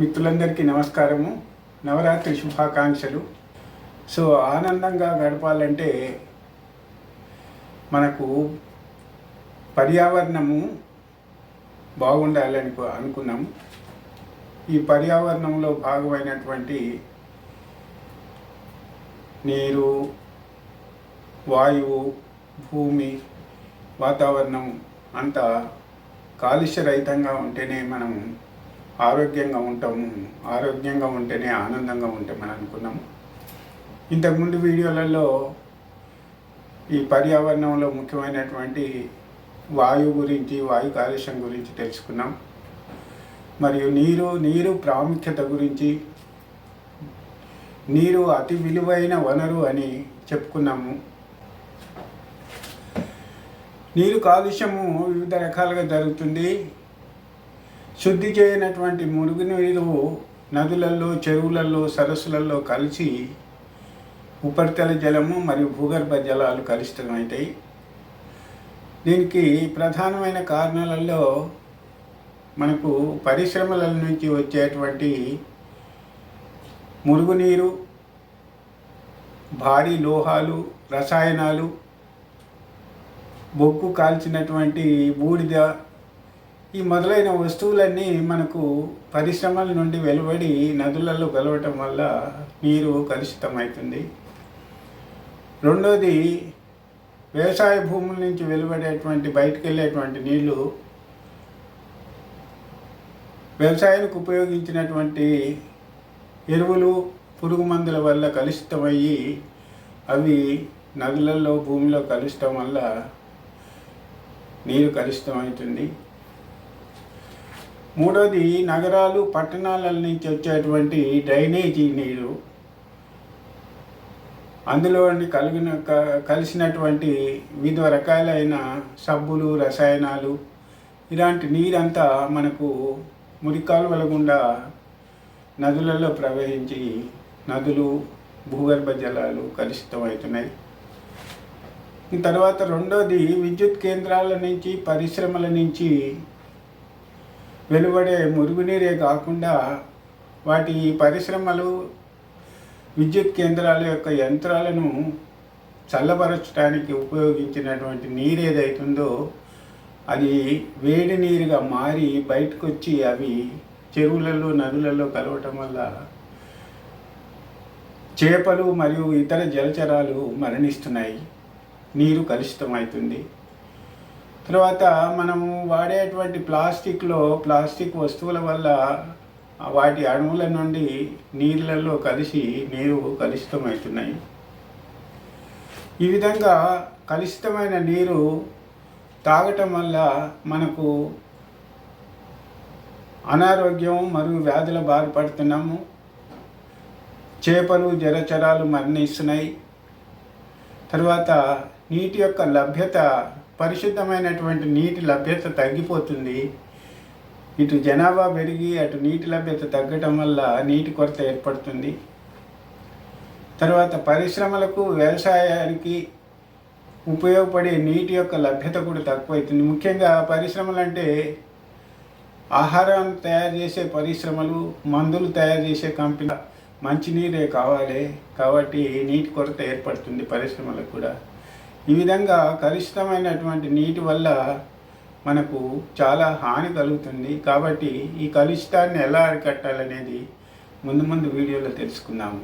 మిత్రులందరికీ నమస్కారము. నవరాత్రి శుభాకాంక్షలు. సో ఆనందంగా గడపాలంటే మనకు పర్యావరణము బాగుండాలని అనుకున్నాము. ఈ పర్యావరణంలో భాగమైనటువంటి నీరు వాయువు భూమి వాతావరణం అంతా కాలుష్యరహితంగా ఉంటేనే మనం ఆరోగ్యంగా ఉంటాము ఆరోగ్యంగా ఉంటేనే ఆనందంగా ఉంటామని అనుకున్నాము. ఇంతకుముందు వీడియోలలో ఈ పర్యావరణంలో ముఖ్యమైనటువంటి వాయువు గురించి వాయు కాలుష్యం గురించి తెలుసుకున్నాం. మరియు నీరు నీరు ప్రాముఖ్యత గురించి నీరు అతి విలువైన వనరు అని చెప్పుకున్నాము. నీరు కాలుష్యము వివిధ రకాలుగా జరుగుతుంది. శుద్ధి చేయనటువంటి మురుగునీరు నదులలో చెరువులలో సరస్సులలో కలిసి ఉపరితల జలము మరియు భూగర్భ జలాలు కలుషితమవుతాయి దీనికి ప్రధానమైన కారణాలలో మనకు పరిశ్రమల నుంచి వచ్చేటువంటి మురుగునీరు భారీ లోహాలు రసాయనాలు బొగ్గు కాల్చినటువంటి బూడిద ఈ మొదలైన వస్తువులన్నీ మనకు పరిశ్రమల నుండి వెలువడి నదులలో కలవటం వల్ల నీరు కలుషితమవుతుంది రెండోది వ్యవసాయ భూముల నుంచి వెలువడేటువంటి బయటకు వెళ్ళేటువంటి నీళ్ళు వ్యవసాయానికి ఉపయోగించినటువంటి ఎరువులు పురుగు మందుల వల్ల కలుషితమయ్యి అవి నదులలో భూమిలో కలుషితం వల్ల నీరు కలుషితమవుతుంది. మూడోది నగరాలు పట్టణాల నుంచి వచ్చేటువంటి డ్రైనేజీ నీరు. అందులో కలిగిన క- కలిసినటువంటి వివిధ రకాలైన సబ్బులు రసాయనాలు ఇలాంటి నీరంతా మనకు మురికాలువల గుండా నదులలో ప్రవహించి నదులు భూగర్భ జలాలు కలుషితమవుతున్నాయి. తర్వాత రెండోది విద్యుత్ కేంద్రాల నుంచి పరిశ్రమల నుంచి వెలువడే మురుగునీరే కాకుండా వాటి పరిశ్రమలు విద్యుత్ కేంద్రాల యొక్క యంత్రాలను చల్లబరచడానికి ఉపయోగించినటువంటి నీరు ఏదైతుందో అది వేడి నీరుగా మారి బయటకు వచ్చి అవి చెరువులలో నదులలో కలవటం వల్ల చేపలు మరియు ఇతర జలచరాలు మరణిస్తున్నాయి. నీరు కలుషితమవుతుంది. తర్వాత మనము వాడేటువంటి ప్లాస్టిక్లో ప్లాస్టిక్ వస్తువుల వల్ల వాటి అణువుల నుండి నీళ్ళల్లో కలిసి నీరు కలుషితమవుతున్నాయి. ఈ విధంగా కలుషితమైన నీరు తాగటం వల్ల మనకు అనారోగ్యం మరియు వ్యాధుల బాధపడుతున్నాము చేపలు జలచరాలు మరణిస్తున్నాయి. తర్వాత నీటి యొక్క లభ్యత పరిశుద్ధమైనటువంటి నీటి లభ్యత తగ్గిపోతుంది. ఇటు జనాభా పెరిగి అటు నీటి లభ్యత తగ్గటం వల్ల నీటి కొరత ఏర్పడుతుంది. తర్వాత పరిశ్రమలకు వ్యవసాయానికి ఉపయోగపడే నీటి యొక్క లభ్యత కూడా తక్కువైతుంది. ముఖ్యంగా పరిశ్రమలు అంటే ఆహారం తయారు చేసే పరిశ్రమలు మందులు తయారు చేసే కంపెనీ మంచినీరే కావాలి కాబట్టి నీటి కొరత ఏర్పడుతుంది పరిశ్రమలకు కూడా. ఈ విధంగా కలుషితమైనటువంటి నీటి వల్ల మనకు చాలా హాని కలుగుతుంది. కాబట్టి ఈ కలుషితాన్ని ఎలా అరికట్టాలనేది ముందు ముందు వీడియోలో తెలుసుకుందాము.